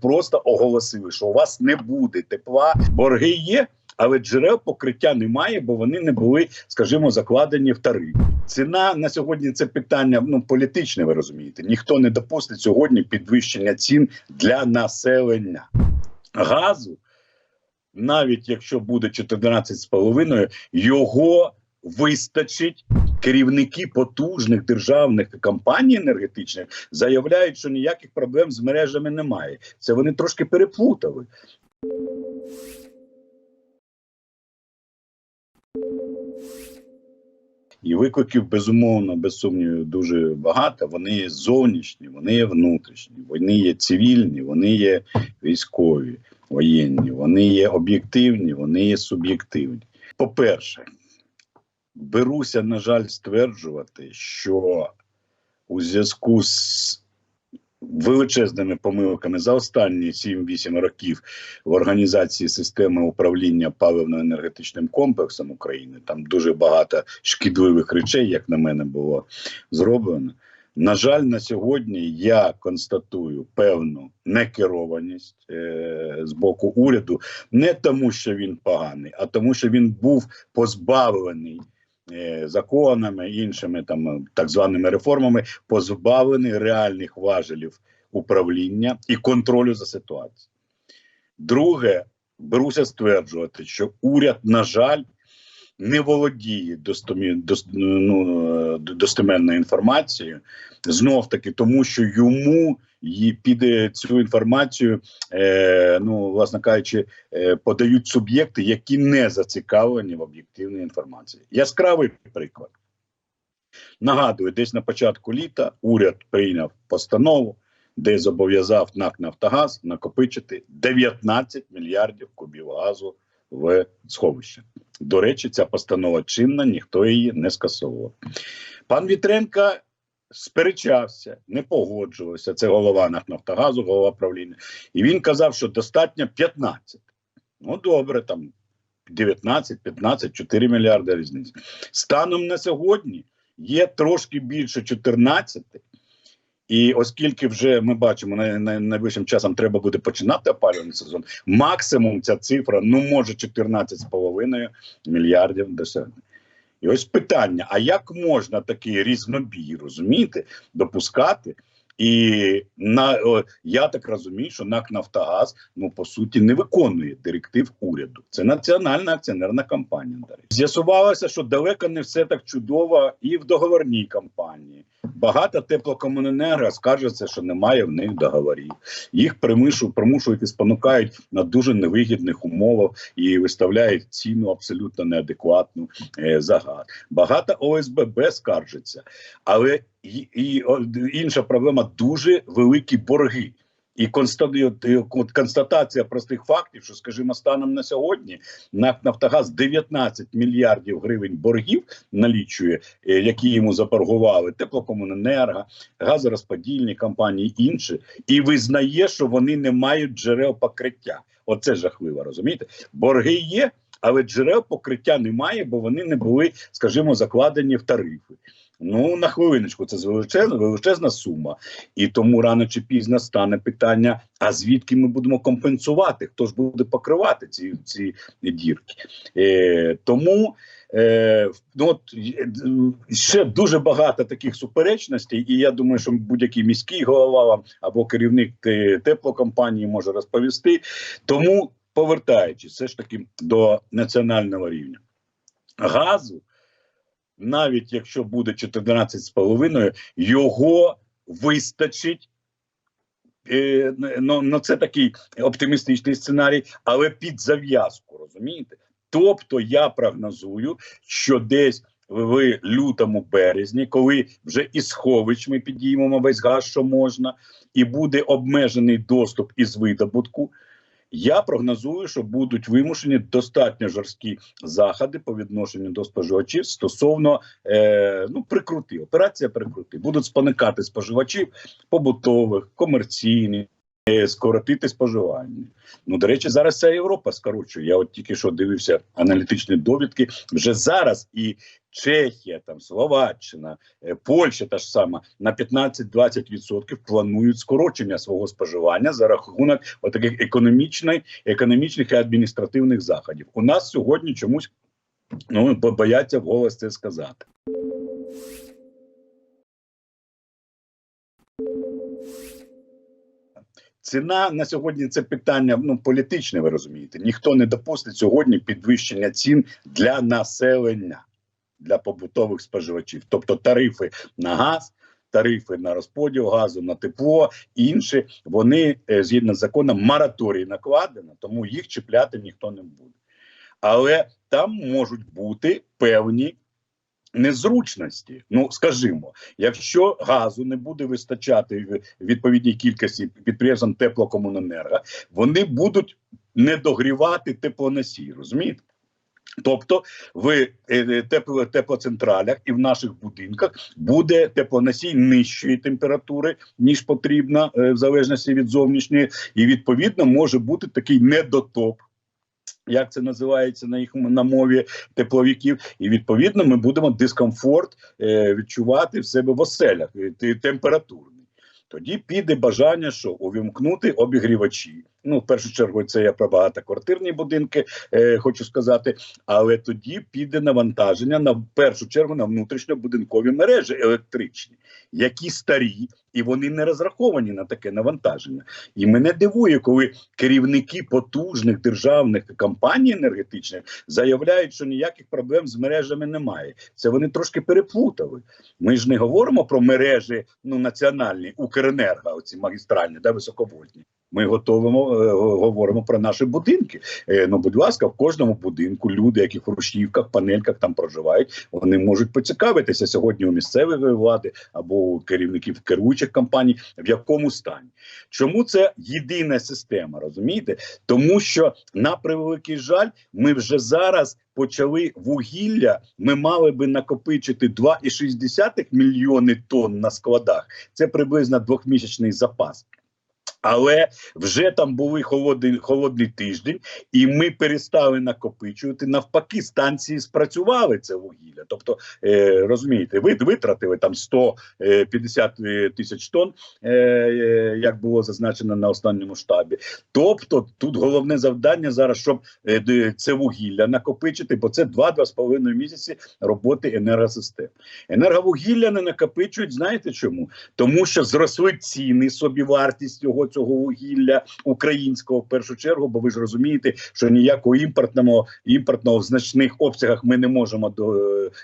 просто оголосили, що у вас не буде тепла, борги є. Але джерел покриття немає, бо вони не були, скажімо, закладені в тариф. Ціна на сьогодні це питання ну політичне. Ви розумієте, ніхто не допустить сьогодні підвищення цін для населення газу. Навіть якщо буде 14,5, його вистачить. Керівники потужних державних компаній енергетичних заявляють, що ніяких проблем з мережами немає. Це вони трошки переплутали. І викликів, безумовно, без сумніву, дуже багато. Вони є зовнішні, вони є внутрішні, вони є цивільні, вони є військові, воєнні, вони є об'єктивні, вони є суб'єктивні. По-перше, беруся, на жаль, стверджувати, що у зв'язку з величезними помилками за останні 7-8 років в організації системи управління паливно-енергетичним комплексом України. Там дуже багато шкідливих речей, як на мене, було зроблено. На жаль, на сьогодні я констатую певну некерованість е- з боку уряду, не тому, що він поганий, а тому, що він був позбавлений законами, іншими там так званими реформами, позбавлений реальних важелів управління і контролю за ситуацією. Друге, беруся стверджувати, що уряд, на жаль, не володіє ну, е, достеменною інформацією, знов таки, тому що йому її піде цю інформацію, е, ну, власне кажучи, е, подають суб'єкти, які не зацікавлені в об'єктивній інформації. Яскравий приклад. Нагадую, десь на початку літа уряд прийняв постанову, де зобов'язав НАК Нафтогаз накопичити 19 мільярдів кубів газу в сховище. До речі, ця постанова чинна, ніхто її не скасовував. Пан Вітренко сперечався, не погоджувався. Це голова Нафтогазу, голова правління. І він казав, що достатньо 15. Ну, добре, там 19, 15, 4 мільярди різниці. Станом на сьогодні є трошки більше 14. І оскільки вже ми бачимо, на, на найближчим часом треба буде починати опалювальний сезон, максимум ця цифра ну може 14,5 мільярдів досягне. І ось питання: а як можна такий різнобій розумієте, допускати? І на о, я так розумію, що НАК Нафтогаз ну по суті не виконує директив уряду. Це національна акціонерна компанія. З'ясувалося, що далеко не все так чудово і в договорній компанії. Багато теплокомуненерго скаржаться, що немає в них договорів. Їх примушують, і спонукають на дуже невигідних умовах і виставляють ціну абсолютно неадекватну е, за газ. Багато ОСББ скаржиться, але і, і інша проблема дуже великі борги. І констатація, простих фактів, що, скажімо, станом на сьогодні НАК Нафтогаз 19 мільярдів гривень боргів налічує, е, які йому заборгували теплокомуненерго, газорозподільні компанії інші, і визнає, що вони не мають джерел покриття. Оце жахливо, розумієте? Борги є, але джерел покриття немає, бо вони не були, скажімо, закладені в тарифи. Ну на хвилиночку, це величезна, величезна сума, і тому рано чи пізно стане питання: а звідки ми будемо компенсувати? Хто ж буде покривати ці ці дірки? Е, Тому е, ну, от, ще дуже багато таких суперечностей, і я думаю, що будь-який міський голова або керівник теплокомпанії може розповісти. Тому, повертаючись все ж таки до національного рівня газу навіть якщо буде 14,5, його вистачить. Е, ну, ну, це такий оптимістичний сценарій, але під зав'язку, розумієте? Тобто я прогнозую, що десь в лютому березні, коли вже із сховищ ми підіймемо весь газ, що можна, і буде обмежений доступ із видобутку. Я прогнозую, що будуть вимушені достатньо жорсткі заходи по відношенню до споживачів стосовно е, ну прикрути. Операція прикрути будуть споникати споживачів побутових, комерційних. Скоротити споживання. Ну, до речі, зараз вся Європа скорочує. Я от тільки що дивився аналітичні довідки. Вже зараз і Чехія, там Словаччина, е, Польща та ж сама на 15-20% планують скорочення свого споживання за рахунок таких економічних, економічних і адміністративних заходів. У нас сьогодні чомусь ну бо- бояться вголос це сказати. Ціна на сьогодні це питання ну політичне. Ви розумієте, ніхто не допустить сьогодні підвищення цін для населення, для побутових споживачів, тобто тарифи на газ. Тарифи на розподіл газу, на тепло інші вони е, згідно з законом мораторій накладено, тому їх чіпляти ніхто не буде. Але там можуть бути певні незручності. Ну скажімо, якщо газу не буде вистачати в відповідній кількості підприємствам теплокомуненерго, вони будуть не догрівати теплоносій, розумієте? Тобто в е, е, тепло, теплоцентралях і в наших будинках буде теплоносій нижчої температури, ніж потрібно, е, в залежності від зовнішньої, і відповідно може бути такий недотоп. Як це називається на їх на мові тепловіків, і відповідно ми будемо дискомфорт е, відчувати в себе в оселях е, температурний. Тоді піде бажання, що увімкнути обігрівачі. Ну, в першу чергу, це я про багатоквартирні будинки, е, хочу сказати. Але тоді піде навантаження на в першу чергу на внутрішньобудинкові мережі електричні, які старі, і вони не розраховані на таке навантаження. І мене дивує, коли керівники потужних державних компаній енергетичних заявляють, що ніяких проблем з мережами немає. Це вони трошки переплутали. Ми ж не говоримо про мережі ну національні Укренерго, оці магістральні, да, високовольтні. Ми готовимо е, говоримо про наші будинки. Е, ну, будь ласка, в кожному будинку люди, які в хрущівках, панельках там проживають, вони можуть поцікавитися сьогодні у місцевої влади або у керівників керуючих компаній, в якому стані. Чому це єдина система? Розумієте? Тому що на превеликий жаль, ми вже зараз почали вугілля. Ми мали би накопичити 2,6 мільйони тонн на складах. Це приблизно двохмісячний запас. Але вже там були холодний, холодний тиждень, і ми перестали накопичувати. Навпаки, станції спрацювали це вугілля. Тобто, е, розумієте, ви витратили там 150 е, тисяч тонн, е, е, як було зазначено на останньому штабі. Тобто, тут головне завдання зараз, щоб е, це вугілля накопичити, бо це 2-2,5 місяці роботи енергосистем. Енерговугілля не накопичують. Знаєте чому? Тому що зросли ціни, собівартість цього цього вугілля українського в першу чергу, бо ви ж розумієте, що ніякого імпортного імпортного в значних обсягах ми не можемо до,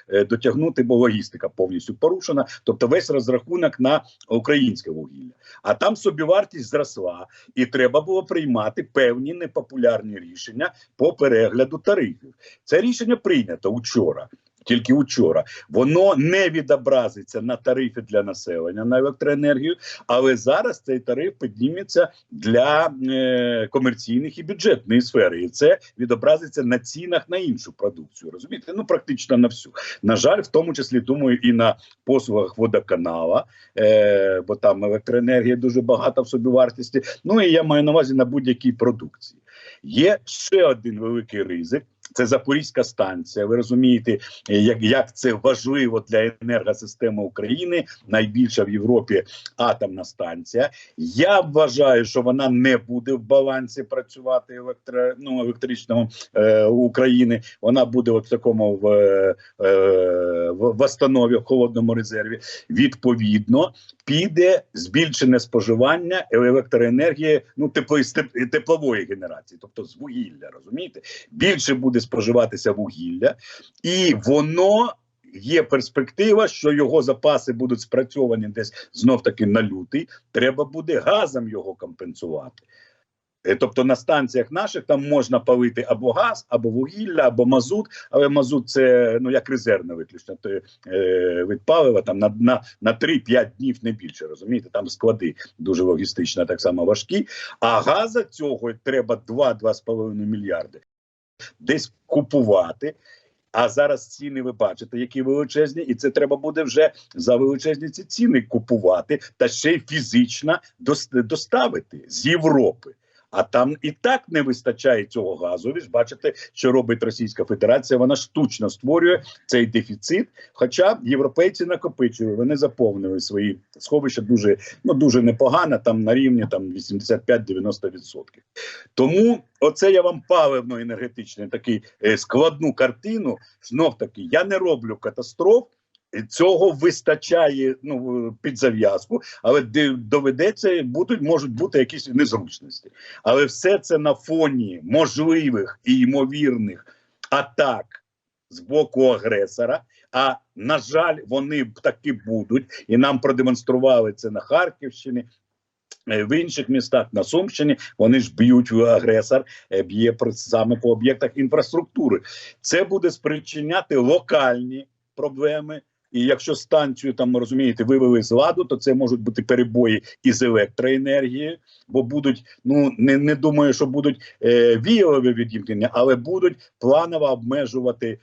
е, дотягнути, бо логістика повністю порушена. Тобто весь розрахунок на українське вугілля. А там собівартість зросла, і треба було приймати певні непопулярні рішення по перегляду тарифів. Це рішення прийнято вчора. Тільки вчора воно не відобразиться на тарифи для населення на електроенергію, але зараз цей тариф підніметься для е, комерційних і бюджетної сфери, і це відобразиться на цінах на іншу продукцію. Розумієте? Ну практично на всю. На жаль, в тому числі думаю, і на послугах водоканала, е, бо там електроенергія дуже багата в собівартості. Ну і я маю на увазі на будь-якій продукції. Є ще один великий ризик. Це Запорізька станція. Ви розумієте, е, як, як це важливо для енергосистеми України, найбільша в Європі атомна станція. Я вважаю, що вона не буде в балансі працювати електро, ну, електричного е, України. Вона буде в такому в, е, в, в останові, в холодному резерві. Відповідно, піде збільшене споживання електроенергії, ну теплої теплової генерації, тобто з вугілля. Розумієте, більше буде споживатися вугілля, і воно. Є перспектива, що його запаси будуть спрацьовані десь знов таки на лютий. Треба буде газом його компенсувати. Е, Тобто на станціях наших там можна палити або газ, або вугілля, або мазут, але мазут це ну як резервне виключно то, е, від палива там на, на, на 3-5 днів не більше. Розумієте, там склади дуже логістично так само важкі. А газа цього треба 2-2,5 мільярди десь купувати. А зараз ціни ви бачите, які величезні, і це треба буде вже за величезні ці ціни купувати та ще й фізично доставити з Європи. А там і так не вистачає цього газу. Ви ж бачите, що робить Російська Федерація. Вона штучно створює цей дефіцит. Хоча європейці накопичують, вони заповнили свої сховища дуже ну дуже непогано, там на рівні там 85-90%. Тому оце я вам паливно енергетичний такий е, складну картину. Знов таки я не роблю катастроф. Цього вистачає ну під зав'язку, але доведеться будуть можуть бути якісь незручності. Але все це на фоні можливих і ймовірних атак з боку агресора. А на жаль, вони таки будуть, і нам продемонстрували це на Харківщині. е, В інших містах на Сумщині вони ж б'ють агресор, е, б'є саме по об'єктах інфраструктури. Це буде спричиняти локальні проблеми. І якщо станцію там розумієте, вивели з ладу, то це можуть бути перебої із електроенергією, бо будуть ну не, не думаю, що будуть е, віялові відімкнення, але будуть планово обмежувати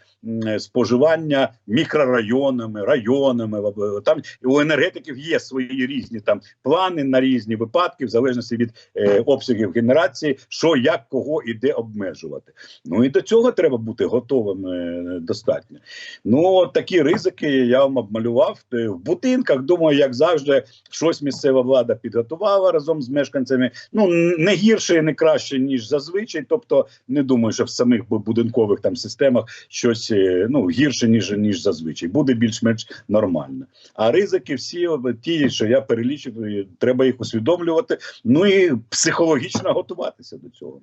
е, споживання мікрорайонами, районами. Там у енергетиків є свої різні там плани на різні випадки, в залежності від е, обсягів генерації, що як кого і де обмежувати. Ну і до цього треба бути готовим е, достатньо. Ну такі ризики я вам обмалював в будинках. Думаю, як завжди, щось місцева влада підготувала разом з мешканцями. Ну не гірше і не краще ніж зазвичай. Тобто, не думаю, що в самих будинкових там системах щось е, ну гірше ніж ніж зазвичай. Буде більш-менш нормально. А ризики всі ті, що я перелічив, треба їх усвідомлювати. Ну і психологічно готуватися до цього.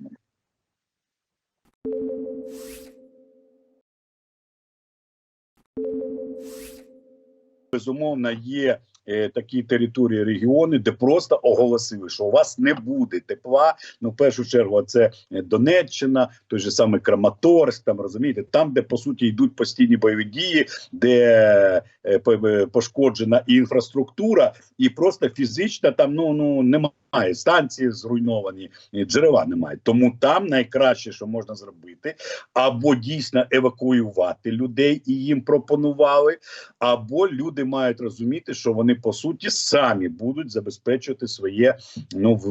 Безумовно є е, такі території регіони, де просто оголосили, що у вас не буде тепла. Ну, в першу чергу, це е, Донеччина, той же самий Краматорськ, там розумієте, там, де по суті йдуть постійні бойові дії, де е, е, пошкоджена інфраструктура, і просто фізично там ну ну немає. Станції зруйновані, джерела немає. Тому там найкраще, що можна зробити, або дійсно евакуювати людей і їм пропонували, або люди мають розуміти, що вони по суті самі будуть забезпечувати своє ну в,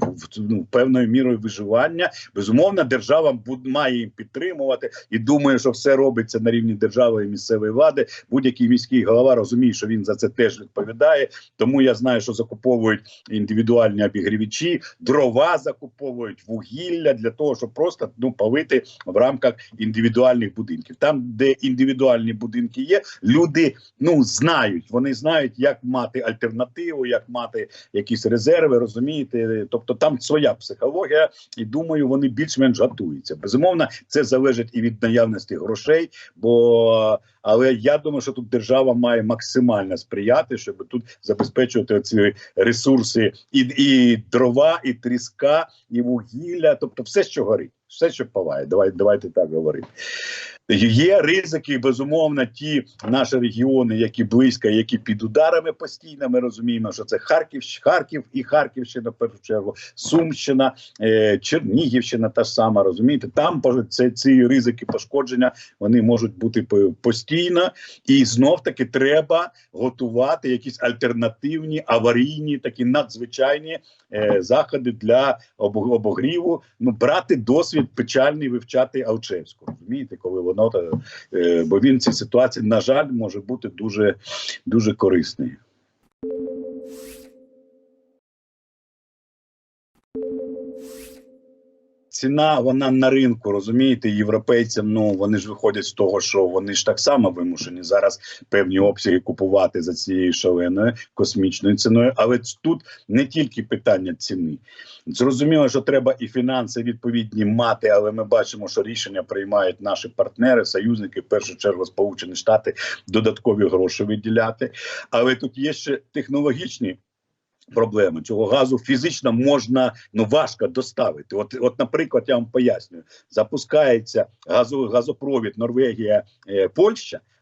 в, ну, певною мірою виживання. Безумовно, держава буд, має їм підтримувати і думаю, що все робиться на рівні держави і місцевої влади. Будь-який міський голова розуміє, що він за це теж відповідає. Тому я знаю, що закуповують індивідуальні обігрівачі, дрова закуповують вугілля для того, щоб просто ну палити в рамках індивідуальних будинків. Там, де індивідуальні будинки є, люди ну знають, вони знають, як мати альтернативу, як мати якісь резерви, розумієте? Тобто там своя психологія, і думаю, вони більш-менш готуються. Безумовно, це залежить і від наявності грошей, бо але я думаю, що тут держава має максимально сприяти, щоб тут забезпечувати ці ресурси і, і дрова, і тріска, і вугілля, тобто все, що горить, все, що палає. Давай, давайте так говорити. Є ризики, безумовно, ті наші регіони, які близько, які під ударами постійно. Ми розуміємо, що це Харків, Харків і Харківщина, в першу чергу, Сумщина, е, Чернігівщина, та ж сама розумієте. Там це ці ризики пошкодження вони можуть бути по- постійно, і знов таки треба готувати якісь альтернативні аварійні, такі надзвичайні е, заходи для обо- обогріву. Ну брати досвід печальний вивчати Алчевську. Розумієте, коли воно та, е, бо він в цій ситуації, на жаль, може бути дуже дуже корисний. Ціна вона на ринку, розумієте, європейцям. Ну вони ж виходять з того, що вони ж так само вимушені зараз певні обсяги купувати за цією шаленою космічною ціною. Але тут не тільки питання ціни. Зрозуміло, що треба і фінанси відповідні мати, але ми бачимо, що рішення приймають наші партнери, союзники, в першу чергу Сполучені Штати, додаткові гроші виділяти. Але тут є ще технологічні. Проблеми цього газу фізично можна ну важко доставити. От, от, наприклад, я вам пояснюю, запускається газо, газопровід Норвегія, е.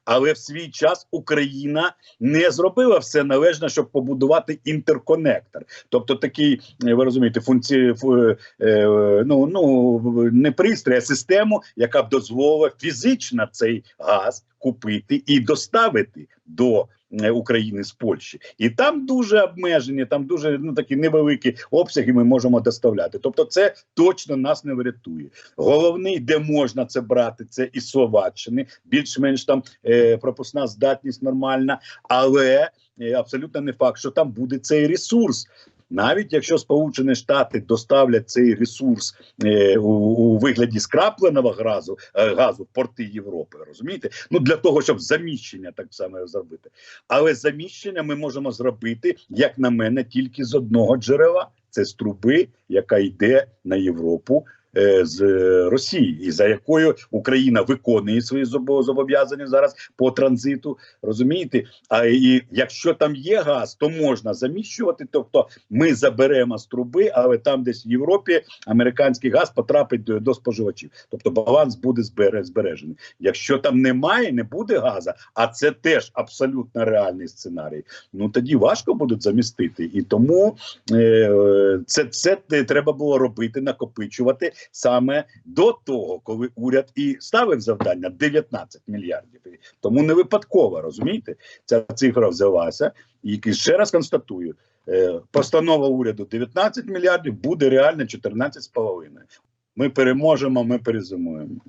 Але в свій час Україна не зробила все належне, щоб побудувати інтерконектор. Тобто такий, е, ви розумієте, функції е, ну, ну не пристрій, а систему, яка б дозволила фізично цей газ купити і доставити до України з Польщі. І там дуже обмежені, там дуже ну такі невеликі обсяги ми можемо доставляти. Тобто, це точно нас не врятує. Головний, де можна це брати, це і Словаччини, більш-менш там е, пропускна здатність нормальна, але е, абсолютно не факт, що там буде цей ресурс. Навіть якщо Сполучені Штати доставлять цей ресурс е, у, у вигляді скрапленого газу, е, газу в порти Європи, розумієте? Ну для того, щоб заміщення так само зробити. Але заміщення ми можемо зробити, як на мене, тільки з одного джерела. Це з труби, яка йде на Європу з е, Росії, і за якою Україна виконує свої зобов'язання зараз по транзиту. Розумієте? А і якщо там є газ, то можна заміщувати. Тобто ми заберемо з труби, але там, десь в Європі, американський газ потрапить до, до споживачів. Тобто баланс буде збере- збережений. Якщо там немає, не буде газу, а це теж абсолютно реальний сценарій. Ну тоді важко будуть замістити. І тому е, це, це треба було робити, накопичувати саме до того, коли уряд і ставив завдання 19 мільярдів. Тому не випадково розумієте, ця цифра взялася. І ще раз констатую. е, Постанова уряду 19 мільярдів буде реально 14,5. Ми переможемо, ми перезимуємо.